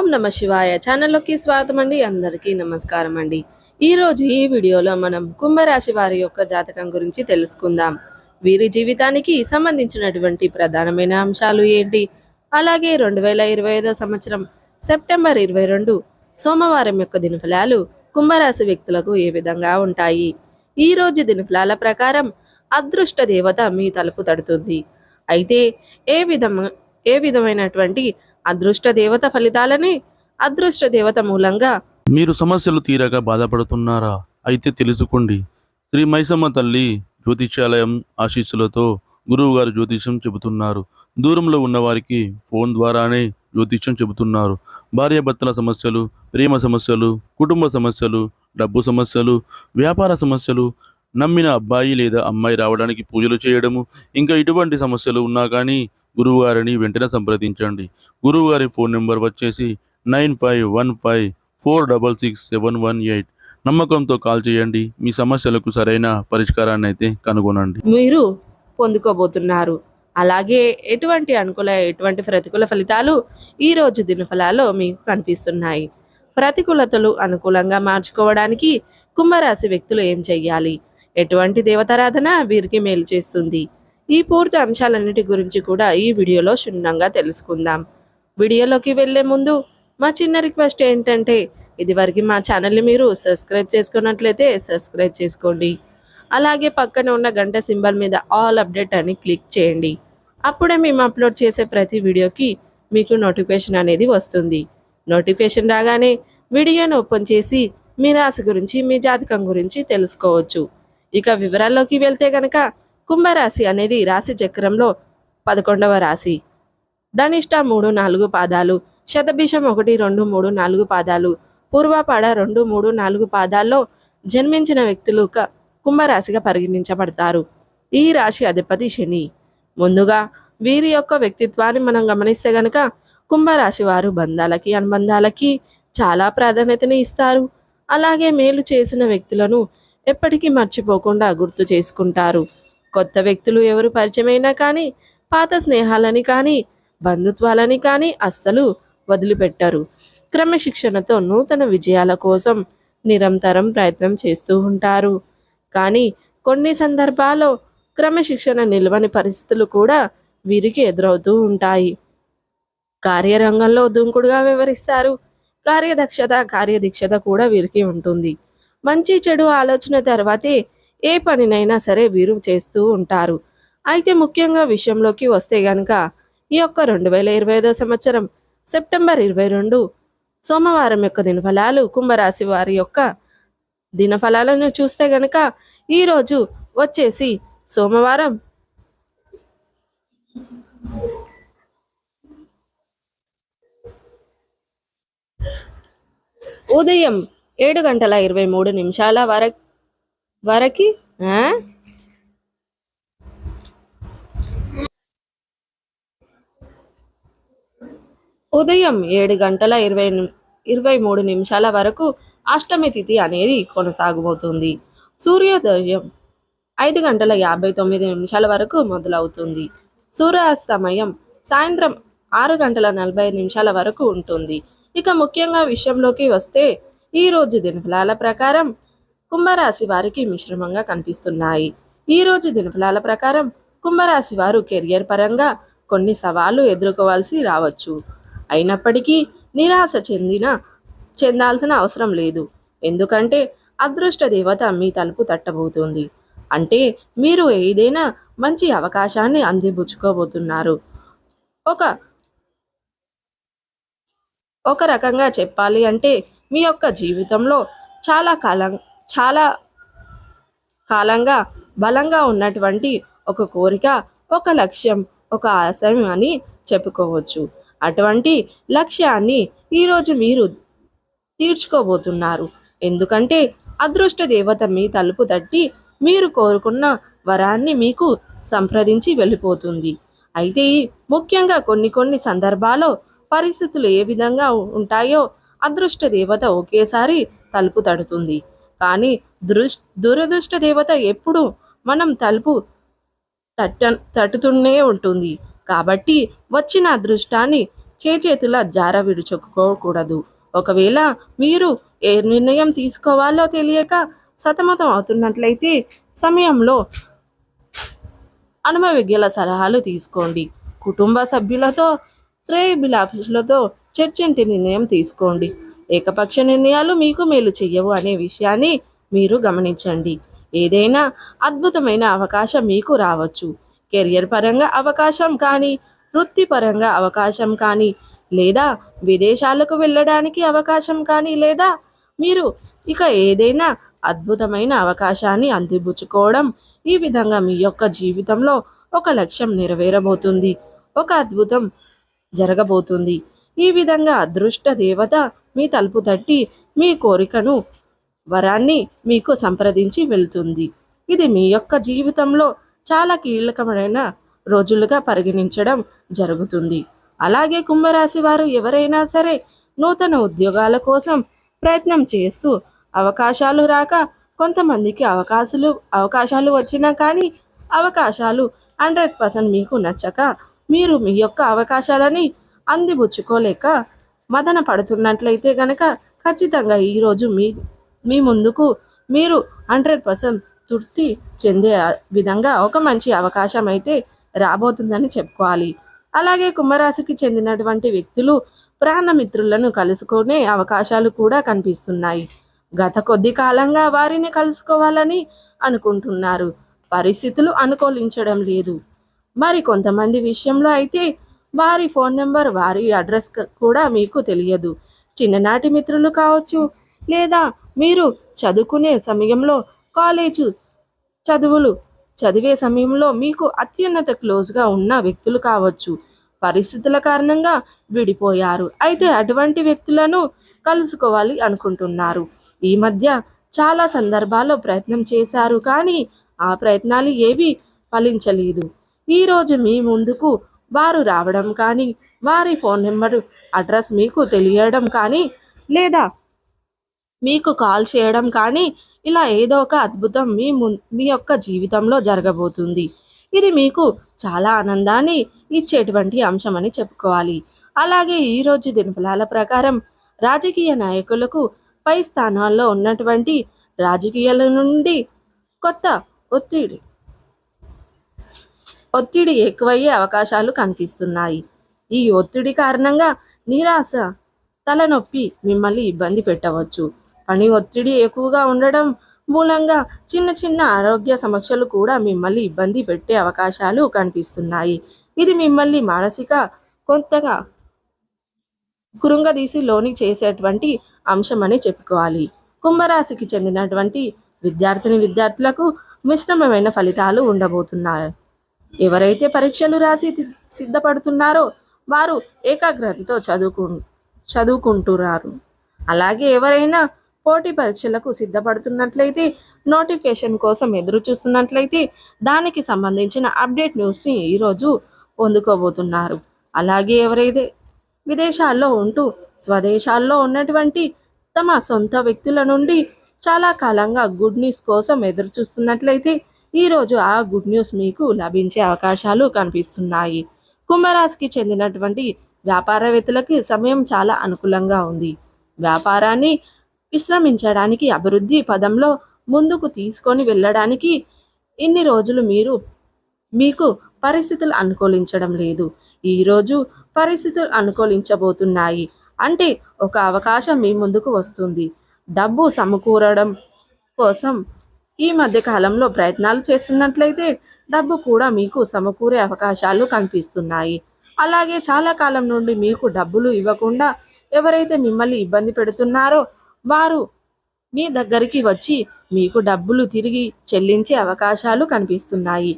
ఓం నమ శివాయ. ఛానల్లోకి స్వాగతం అండి అందరికీ నమస్కారం అండి ఈ రోజు ఈ వీడియోలో మనం కుంభరాశి వారి యొక్క జాతకం గురించి తెలుసుకుందాం. వీరి జీవితానికి సంబంధించినటువంటి ప్రధానమైన అంశాలు ఏంటి? అలాగే రెండు వేల ఇరవై ఐదో సంవత్సరం సెప్టెంబర్ ఇరవై రెండు సోమవారం యొక్క దినఫలాలు కుంభరాశి వ్యక్తులకు ఏ విధంగా ఉంటాయి? ఈ రోజు దినఫలాల ప్రకారం అదృష్ట దేవత మీ తలుపు తడుతుంది. అయితే ఏ విధమ ఏ విధమైనటువంటి అదృష్ట దేవత ఫలితాలని అదృష్ట దేవత మూలంగా. మీరు సమస్యలు తీరక బాధపడుతున్నారా? అయితే తెలుసుకోండి. శ్రీ మైసమ్మ తల్లి జ్యోతిష్యాలయం ఆశీస్సులతో గురువు గారు జ్యోతిష్యం చెబుతున్నారు. దూరంలో ఉన్నవారికి ఫోన్ ద్వారానే జ్యోతిష్యం చెబుతున్నారు. భార్యాభర్తల సమస్యలు ప్రేమ సమస్యలు కుటుంబ సమస్యలు డబ్బు సమస్యలు వ్యాపార సమస్యలు నమ్మిన అబ్బాయి లేదా అమ్మాయి రావడానికి పూజలు చేయడము ఇంకా ఇటువంటి సమస్యలు ఉన్నా కానీ గురువుగారిని వెంటనే సంప్రదించండి. గురువుగారి ఫోన్ నెంబర్ వచ్చేసి nine five one five four double six seven one eight. నమ్మకంతో కాల్ చేయండి. మీ సమస్యలకు సరైన పరిష్కారాన్ని అయితే కనుగొనండి. మీరు పొందుకోబోతున్నారు. అలాగే ఎటువంటి అనుకూల ఎటువంటి ప్రతికూల ఫలితాలు ఈ రోజు దినఫలాల్లో మీకు కనిపిస్తున్నాయి. ప్రతికూలతలు అనుకూలంగా మార్చుకోవడానికి కుంభరాశి వ్యక్తులు ఏం చెయ్యాలి? ఎటువంటి దేవతారాధన వీరికి మేలు చేస్తుంది. ఈ పూర్తి అంశాలన్నిటి గురించి కూడా ఈ వీడియోలో క్షుణ్ణంగా తెలుసుకుందాం. వీడియోలోకి వెళ్ళే ముందు మా చిన్న రిక్వెస్ట్ ఏంటంటే ఇదివరకు మా ఛానల్ని మీరు సబ్స్క్రైబ్ చేసుకున్నట్లయితే సబ్స్క్రైబ్ చేసుకోండి. అలాగే పక్కన ఉన్న గంట సింబల్ మీద ఆల్ అప్డేట్ అని క్లిక్ చేయండి. అప్పుడే మేము అప్లోడ్ చేసే ప్రతి వీడియోకి మీకు నోటిఫికేషన్ అనేది వస్తుంది. నోటిఫికేషన్ రాగానే వీడియోను ఓపెన్ చేసి మీ రాశి గురించి మీ జాతకం గురించి తెలుసుకోవచ్చు. ఇక వివరాల్లోకి వెళ్తే గనక కుంభరాశి అనేది రాశి చక్రంలో పదకొండవ రాశి. ధనిష్ట మూడు నాలుగు పాదాలు శతభిషం ఒకటి రెండు మూడు నాలుగు పాదాలు పూర్వపాడ రెండు మూడు నాలుగు పాదాల్లో జన్మించిన వ్యక్తులు క- కుంభరాశిగా పరిగణించబడతారు. ఈ రాశి అధిపతి శని. ముందుగా వీరి యొక్క వ్యక్తిత్వాన్ని మనం గమనిస్తే గనక కుంభరాశి వారు బంధాలకి అనుబంధాలకి చాలా ప్రాధాన్యతని ఇస్తారు. అలాగే మేలు చేసిన వ్యక్తులను ఎప్పటికీ మర్చిపోకుండా గుర్తు చేసుకుంటారు. కొత్త వ్యక్తులు ఎవరు పరిచయమైనా కానీ పాత స్నేహాలని కానీ బంధుత్వాలని కానీ అస్సలు వదిలిపెట్టరు. క్రమశిక్షణతో నూతన విజయాల కోసం నిరంతరం ప్రయత్నం చేస్తూ ఉంటారు. కానీ కొన్ని సందర్భాల్లో క్రమశిక్షణ నిల్వని పరిస్థితులు కూడా వీరికి ఎదురవుతూ ఉంటాయి. కార్యరంగంలో దుంకుడుగా వివరిస్తారు కార్యదక్షత కార్యదీక్షత కూడా వీరికి ఉంటుంది. మంచి చెడు ఆలోచన తర్వాతే ఏ పనినైనా సరే వీరు చేస్తూ ఉంటారు. అయితే ముఖ్యంగా విషయంలోకి వస్తే గనక ఈ యొక్క రెండు వేల ఇరవై ఐదో సంవత్సరం సెప్టెంబర్ ఇరవై రెండు సోమవారం యొక్క దినఫలాలు కుంభరాశి వారి యొక్క దినఫలాలను చూస్తే గనక ఈరోజు వచ్చేసి సోమవారం. ఉదయం ఏడు గంటల ఇరవై మూడు నిమిషాల వర వరకి ఉదయం ఏడు గంటల ఇరవై ఇరవై మూడు నిమిషాల వరకు అష్టమి తిథి అనేది కొనసాగబోతుంది. సూర్యోదయం ఐదు గంటల యాభై తొమ్మిది నిమిషాల వరకు మొదలవుతుంది. సూర్యాస్తమయం సాయంత్రం ఆరు గంటల నలభై నిమిషాల వరకు ఉంటుంది. ఇక ముఖ్యంగా విషయంలోకి వస్తే ఈ రోజు దినఫలాల ప్రకారం కుంభరాశి వారికి మిశ్రమంగా కనిపిస్తున్నాయి. ఈ రోజు దినఫలాల ప్రకారం కుంభరాశి వారు కెరియర్ పరంగా కొన్ని సవాళ్ళు ఎదుర్కోవాల్సి రావచ్చు. అయినప్పటికీ నిరాశ చెందిన చెందాల్సిన అవసరం లేదు. ఎందుకంటే అదృష్ట దేవత మీ తలుపు తట్టబోతుంది. అంటే మీరు ఏదైనా మంచి అవకాశాన్ని అందిపుచ్చుకోబోతున్నారు. ఒక ఒక రకంగా చెప్పాలి అంటే మీ యొక్క జీవితంలో చాలా కాలం చాలా కాలంగా బలంగా ఉన్నటువంటి ఒక కోరిక ఒక లక్ష్యం ఒక ఆశయం అని చెప్పుకోవచ్చు. అటువంటి లక్ష్యాన్ని ఈరోజు మీరు తీర్చుకోబోతున్నారు. ఎందుకంటే అదృష్ట దేవత మీ తలుపు తట్టి మీరు కోరుకున్న వరాన్ని మీకు సంప్రదించి వెళ్ళిపోతుంది. అయితే ముఖ్యంగా కొన్ని కొన్ని సందర్భాల్లో పరిస్థితులు ఏ విధంగా ఉంటాయో అదృష్ట దేవత ఒకేసారి తలుపు తడుతుంది. కానీ దృష్ దురదృష్ట దేవత ఎప్పుడు మనం తలుపు తట్ట తట్టుతూనే ఉంటుంది. కాబట్టి వచ్చిన అదృష్టాన్ని చేతుల జార విడుచుకోకూడదు ఒకవేళ మీరు ఏ నిర్ణయం తీసుకోవాలో తెలియక సతమతం అవుతున్నట్లయితే సమయంలో అనుభవజ్ఞుల సలహాలు తీసుకోండి. కుటుంబ సభ్యులతో శ్రేయభిలాషులతో చర్చింటి నిర్ణయం తీసుకోండి. ఏకపక్ష నిర్ణయాలు మీకు మేలు చెయ్యవు అనే విషయాన్ని మీరు గమనించండి. ఏదైనా అద్భుతమైన అవకాశం మీకు రావచ్చు. కెరియర్ పరంగా అవకాశం కానీ వృత్తిపరంగా అవకాశం కానీ లేదా విదేశాలకు వెళ్ళడానికి అవకాశం కానీ లేదా మీరు ఇక ఏదైనా అద్భుతమైన అవకాశాన్ని అందిపుచ్చుకోవడం ఈ విధంగా మీ యొక్క జీవితంలో ఒక లక్ష్యం నెరవేరబోతుంది. ఒక అద్భుతం జరగబోతుంది. ఈ విధంగా అదృష్ట దేవత మీ తలుపు తట్టి మీ కోరికను వరాన్ని మీకు సంప్రదించి వెళ్తుంది. ఇది మీ యొక్క జీవితంలో చాలా కీలకమైన రోజులుగా పరిగణించడం జరుగుతుంది. అలాగే కుంభరాశి వారు ఎవరైనా సరే నూతన ఉద్యోగాల కోసం ప్రయత్నం చేస్తూ అవకాశాలు రాక కొంతమందికి అవకాశాలు అవకాశాలు వచ్చినా కానీ అవకాశాలు హండ్రెడ్ పర్సెంట్ మీకు నచ్చక మీరు మీ యొక్క అవకాశాలని అందిపుచ్చుకోలేక మదన పడుతున్నట్లయితే గనక ఖచ్చితంగా ఈరోజు మీ మీ ముందుకు మీరు హండ్రెడ్ పర్సెంట్ తృప్తి చెందే విధంగా ఒక మంచి అవకాశం అయితే రాబోతుందని చెప్పుకోవాలి. అలాగే కుంభరాశికి చెందినటువంటి వ్యక్తులు ప్రాణమిత్రులను కలుసుకునే అవకాశాలు కూడా కనిపిస్తున్నాయి. గత కొద్ది కాలంగా వారిని కలుసుకోవాలని అనుకుంటున్నారు. పరిస్థితులు అనుకూలించడం లేదు. మరి కొంతమంది విషయంలో అయితే వారి ఫోన్ నెంబర్ వారి అడ్రస్ కూడా మీకు తెలియదు. చిన్ననాటి మిత్రులు కావచ్చు లేదా మీరు చదువుకునే సమయంలో కాలేజు చదువులు చదివే సమయంలో మీకు అత్యున్నత క్లోజ్గా ఉన్న వ్యక్తులు కావచ్చు. పరిస్థితుల కారణంగా విడిపోయారు. అయితే అటువంటి వ్యక్తులను కలుసుకోవాలి అనుకుంటున్నారు. ఈ మధ్య చాలా సందర్భాల్లో ప్రయత్నం చేశారు కానీ ఆ ప్రయత్నాలు ఏవి ఫలించలేదు. ఈరోజు మీ ముందుకు వారు రావడం కానీ వారి ఫోన్ నెంబరు అడ్రస్ మీకు తెలియడం కానీ లేదా మీకు కాల్ చేయడం కానీ ఇలా ఏదో ఒక అద్భుతం మీ ము మీ యొక్క జీవితంలో జరగబోతుంది. ఇది మీకు చాలా ఆనందాన్ని ఇచ్చేటువంటి అంశం అని చెప్పుకోవాలి. అలాగే ఈరోజు దినఫలాల ప్రకారం రాజకీయ నాయకులకు పై స్థానాల్లో ఉన్నటువంటి రాజకీయాల నుండి కొత్త ఒత్తిడి ఒత్తిడి ఎక్కువయ్యే అవకాశాలు కనిపిస్తున్నాయి. ఈ ఒత్తిడి కారణంగా నిరాశ తలనొప్పి మిమ్మల్ని ఇబ్బంది పెట్టవచ్చు. పని ఒత్తిడి ఎక్కువగా ఉండడం మూలంగా చిన్న చిన్న ఆరోగ్య సమస్యలు కూడా మిమ్మల్ని ఇబ్బంది పెట్టే అవకాశాలు కనిపిస్తున్నాయి. ఇది మిమ్మల్ని మానసిక కొంతగా కురుంగదీసి లోని చేసేటువంటి అంశం అని చెప్పుకోవాలి. కుంభరాశికి చెందినటువంటి విద్యార్థిని విద్యార్థులకు మిశ్రమమైన ఫలితాలు ఉండబోతున్నాయి. ఎవరైతే పరీక్షలు రాసి సిద్ధపడుతున్నారో వారు ఏకాగ్రతతో చదువుకు చదువుకుంటున్నారు. అలాగే ఎవరైనా పోటీ పరీక్షలకు సిద్ధపడుతున్నట్లయితే నోటిఫికేషన్ కోసం ఎదురు చూస్తున్నట్లయితే దానికి సంబంధించిన అప్డేట్ న్యూస్ని ఈరోజు పొందుకోబోతున్నారు. అలాగే ఎవరైతే విదేశాల్లో ఉంటూ స్వదేశాల్లో ఉన్నటువంటి తమ సొంత వ్యక్తుల నుండి చాలా కాలంగా గుడ్ న్యూస్ కోసం ఎదురు చూస్తున్నట్లయితే ఈరోజు ఆ గుడ్ న్యూస్ మీకు లభించే అవకాశాలు కనిపిస్తున్నాయి. కుంభరాశికి చెందినటువంటి వ్యాపారవేత్తలకి సమయం చాలా అనుకూలంగా ఉంది. వ్యాపారాన్ని విశ్రమించడానికి అభివృద్ధి పదంలో ముందుకు తీసుకొని వెళ్ళడానికి ఇన్ని రోజులు మీరు మీకు పరిస్థితులు అనుకూలించడం లేదు. ఈరోజు పరిస్థితులు అనుకూలించబోతున్నాయి. అంటే ఒక అవకాశం మీ ముందుకు వస్తుంది. డబ్బు సమకూరడం కోసం ఈ మధ్య కాలంలో ప్రయత్నాలు చేస్తున్నట్లయితే డబ్బు కూడా మీకు సమకూరే అవకాశాలు కనిపిస్తున్నాయి. అలాగే చాలా కాలం నుండి మీకు డబ్బులు ఇవ్వకుండా ఎవరైతే మిమ్మల్ని ఇబ్బంది పెడుతున్నారో వారు మీ దగ్గరికి వచ్చి మీకు డబ్బులు తిరిగి చెల్లించే అవకాశాలు కనిపిస్తున్నాయి.